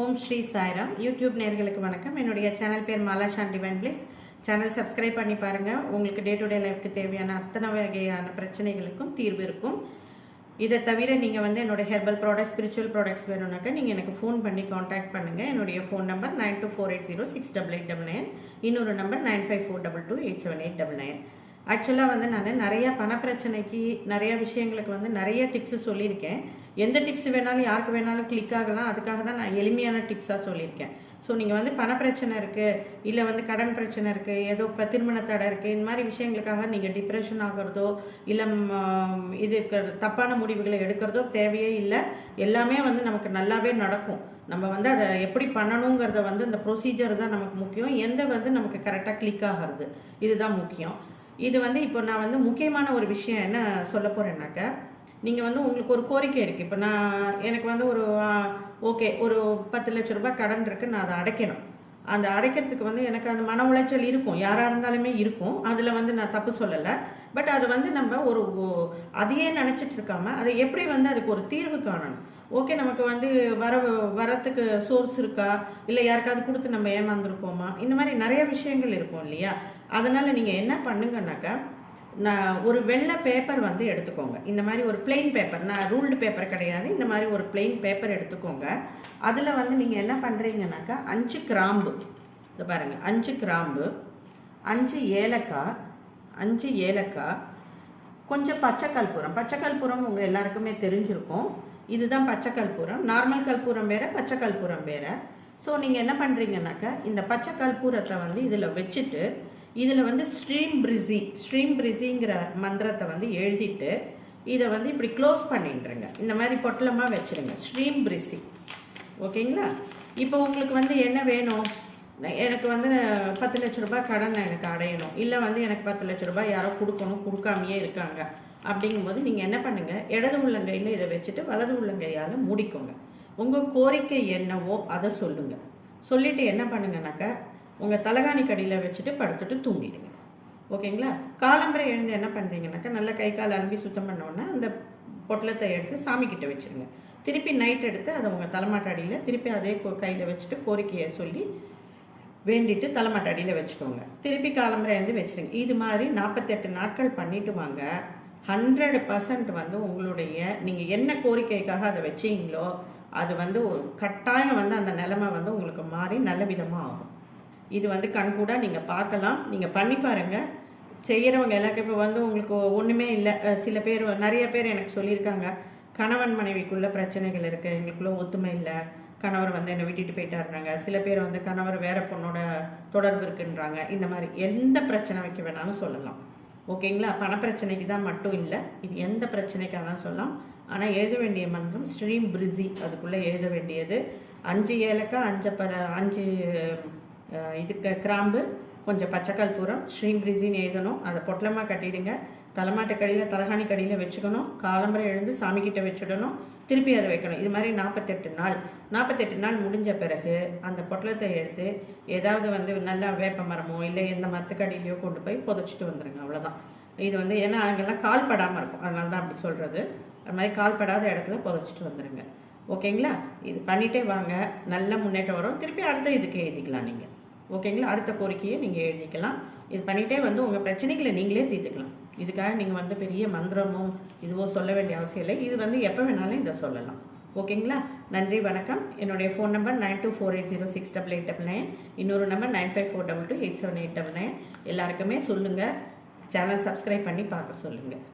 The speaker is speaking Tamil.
ஓம் ஸ்ரீ சாய்ராம். யூடியூப் நேர்களுக்கு வணக்கம். என்னுடைய சேனல் பேர் Mala Sandy van place. Channel subscribe பண்ணி பாருங்கள் உங்களுக்கு டே டு டே லைஃப்க்கு தேவையான அத்தனை வகையான பிரச்சனைகளுக்கும் தீர்வு இருக்கும். இதை தவிர நீங்கள் வந்து என்னோடய ஹெர்பல் ப்ராடக்ட் ஸ்பிரிச்சுவல் ப்ராடக்ட்ஸ் வேணும்னாக்கா நீங்கள் எனக்கு ஃபோன் பண்ணி காண்டாக்ட் பண்ணுங்கள் என்னுடைய phone number nine two four eight zero six double eight double nine இன்னொரு number nine five four double two eight seven eight double nine ஆக்சுவலாக வந்து நான் நிறைய பணப்பிரச்சனைக்கு நிறையா விஷயங்களுக்கு வந்து நிறைய டிப்ஸ் சொல்லியிருக்கேன். எந்த டிப்ஸ் வேணாலும் யாருக்கு வேணாலும் கிளிக் ஆகலாம். அதுக்காக தான் நான் எளிமையான டிப்ஸாக சொல்லியிருக்கேன். ஸோ நீங்கள் வந்து பணப்பிரச்சனை இருக்குது இல்லை வந்து கடன் பிரச்சனை இருக்குது ஏதோ இப்போ திருமண தடை இருக்குது இந்த மாதிரி விஷயங்களுக்காக நீங்கள் டிப்ரெஷன் ஆகிறதோ இல்லை இது தப்பான முடிவுகளை எடுக்கிறதோ தேவையே இல்லை. எல்லாமே வந்து நமக்கு நல்லாவே நடக்கும். நம்ம வந்து அதை எப்படி பண்ணணுங்கிறத வந்து இந்த ப்ரொசீஜர் தான் நமக்கு முக்கியம். எந்த வந்து நமக்கு கரெக்டாக கிளிக் ஆகிறது இதுதான் முக்கியம். இது வந்து இப்போ நான் வந்து முக்கியமான ஒரு விஷயம் என்ன சொல்ல போகிறேன்னாக்கா நீங்கள் வந்து உங்களுக்கு ஒரு கோரிக்கை இருக்குது இப்போ நான் எனக்கு வந்து ஒரு ஓகே ஒரு பத்து லட்ச ரூபாய் கடன் இருக்குது நான் அதை அடைக்கணும். அந்த அடைக்கிறதுக்கு வந்து எனக்கு அந்த மன உளைச்சல் இருக்கும். யாராக இருந்தாலுமே இருக்கும். அதில் வந்து நான் தப்பு சொல்லலை. பட் அது வந்து நம்ம ஒரு அதையே நினச்சிட்டு இருக்காமல் அதை எப்படி வந்து அதுக்கு ஒரு தீர்வு காணணும்? ஓகே நமக்கு வந்து வர வரத்துக்கு சோர்ஸ் இருக்கா? இல்லை யாருக்காவது கொடுத்து நம்ம ஏமாந்துருக்கோமா? இந்த மாதிரி நிறைய விஷயங்கள் இருக்கும் இல்லையா? அதனால் நீங்கள் என்ன பண்ணுங்கன்னாக்கா நான் ஒரு வெள்ளை பேப்பர் வந்து எடுத்துக்கோங்க. இந்த மாதிரி ஒரு பிளெயின் பேப்பர் நான் ரூல்டு பேப்பர் கிடையாது. இந்த மாதிரி ஒரு பிளெயின் பேப்பர் எடுத்துக்கோங்க. அதில் வந்து நீங்கள் என்ன பண்ணுறீங்கனாக்கா அஞ்சு கிராம்பு. இது பாருங்கள் அஞ்சு கிராம்பு அஞ்சு ஏலக்காய் அஞ்சு ஏலக்காய் கொஞ்சம் பச்சை கற்பூரம் பச்சை கற்பூரம் உங்கள் எல்லாருக்குமே தெரிஞ்சிருக்கும். இதுதான் பச்சை கற்பூரம் நார்மல் கற்பூரம் வேறு பச்சை கற்பூரம் வேறு. ஸோ நீங்கள் என்ன பண்ணுறீங்கனாக்கா இந்த பச்சை கற்பூரத்தை வந்து இதில் வச்சுட்டு இதில் வந்து ஸ்ட்ரீம் பிரிசி ஸ்ட்ரீம் பிரிசிங்கிற மந்திரத்தை வந்து எழுதிட்டு இதை வந்து இப்படி க்ளோஸ் பண்ணிட்டுருங்க இந்த மாதிரி பொட்டலமாக வச்சுருங்க. ஸ்ட்ரீம் பிரிசி ஓகேங்களா இப்போ உங்களுக்கு வந்து என்ன வேணும்? எனக்கு வந்து பத்து லட்ச ரூபாய் கடன் எனக்கு அடையணும். இல்லை வந்து எனக்கு பத்து லட்ச ரூபாய் யாரோ கொடுக்கணும் கொடுக்காமையே இருக்காங்க. அப்படிங்கும்போது நீங்கள் என்ன பண்ணுங்கள் இடது உள்ளங்கையில் இதை வச்சுட்டு வலது உள்ளங்கையால் மூடிக்கோங்க. உங்கள் கோரிக்கை என்னவோ அதை சொல்லுங்கள் சொல்லிவிட்டு என்ன பண்ணுங்கனாக்கா உங்கள் தலகாணி கடியில் வச்சுட்டு படுத்துட்டு தூங்கிடுங்க. ஓகேங்களா? காலம்பரை எழுந்து என்ன பண்ணுறீங்கனாக்கா நல்லா கை கால் அலம்பி சுத்தம் பண்ணோன்னா அந்த பொட்டலத்தை எடுத்து சாமி கிட்ட வச்சுருங்க. திருப்பி நைட் எடுத்து அதை உங்கள் தலைமாட்டாடியில் திருப்பி அதே கையில் வச்சுட்டு கோரிக்கையை சொல்லி வேண்டிட்டு தலைமாட்டு அடியில் வச்சுக்கோங்க. திருப்பி காலம்பரையிலேருந்து வச்சுருங்க. இது மாதிரி நாற்பத்தெட்டு நாட்கள் பண்ணிட்டு வாங்க. ஹண்ட்ரட் பர்சன்ட் வந்து உங்களுடைய நீங்கள் என்ன கோரிக்கைக்காக அதை வச்சீங்களோ அது வந்து கட்டாயம் வந்து அந்த நிலைமை வந்து உங்களுக்கு மாறி நல்ல விதமாக ஆகும். இது வந்து கண்கூட நீங்கள் பார்க்கலாம். நீங்கள் பண்ணி பாருங்கள் செய்கிறவங்க எல்லாருக்கும் இப்போ வந்து உங்களுக்கு ஒன்றுமே இல்லை. சில பேர் நிறைய பேர் எனக்கு சொல்லியிருக்காங்க. கணவன் மனைவிக்குள்ளே பிரச்சனைகள் இருக்குது எங்களுக்குள்ளே ஒத்துமை இல்லை. கணவர் வந்து என்னை விட்டுட்டு போயிட்டாருறாங்க சில பேர் வந்து கணவர் வேற பொண்ணோட தொடர்பு இருக்குன்றாங்க. இந்த மாதிரி எந்த பிரச்சனை வைக்க வேணாலும் சொல்லலாம். ஓகேங்களா? பணப்பிரச்சனைக்கு தான் மட்டும் இல்லை இது எந்த பிரச்சனைக்காக தான் சொல்லலாம். ஆனால் எழுத வேண்டிய மந்திரம் ஸ்ட்ரீம் பிரிசி அதுக்குள்ளே எழுத வேண்டியது. அஞ்சு ஏலக்காய் அஞ்சு பத அஞ்சு இதுக்கு கிராம்பு கொஞ்சம் பச்சைக்கற்பூரம் ஸ்ரீம் பிரிசின்னு எழுதணும். அதை பொட்டலமாக கட்டிடுங்க. தலைமாட்டு கடியில் தலகாணி கடியில் வச்சுக்கணும். காலம்பரை எழுந்து சாமிக்கிட்ட வச்சுடணும். திருப்பி அதை வைக்கணும். இது மாதிரி நாற்பத்தெட்டு நாள். நாற்பத்தெட்டு நாள் முடிஞ்ச பிறகு அந்த பொட்டலத்தை எடுத்து ஏதாவது வந்து நல்லா வேப்ப மரமோ இல்லை எந்த மரத்துக்கடியிலையோ கொண்டு போய் புதைச்சிட்டு வந்துடுங்க அவ்வளோதான் இது வந்து ஏன்னா அங்கெல்லாம் கால் படாமல் இருக்கும். அதனால தான் அப்படி சொல்கிறது அது மாதிரி கால் படாத இடத்துல புதைச்சிட்டு வந்துடுங்க ஓகேங்களா? இது பண்ணிகிட்டே வாங்க. நல்ல முன்னேற்றம் வரும். திருப்பி அடுத்த இதுக்கு எழுதிக்கலாம் நீங்கள் ஓகேங்களா? அடுத்த கோரிக்கையை நீங்கள் எழுதிக்கலாம். இது பண்ணிகிட்டே வந்து உங்கள் பிரச்சனைகளை நீங்களே தீர்த்துக்கலாம். இதுக்காக நீங்கள் வந்து பெரிய மந்திரமோ இதுவோ சொல்ல வேண்டிய அவசியம் இல்லை. இது வந்து எப்போ வேணாலும் இதை சொல்லலாம். ஓகேங்களா? நன்றி வணக்கம். என்னுடைய phone number nine two four eight zero six double eight double nine இன்னொரு number nine five four double two eight seven eight double nine எல்லாருக்குமே சொல்லுங்கள் சேனல் சப்ஸ்கிரைப் பண்ணி பார்க்க சொல்லுங்கள்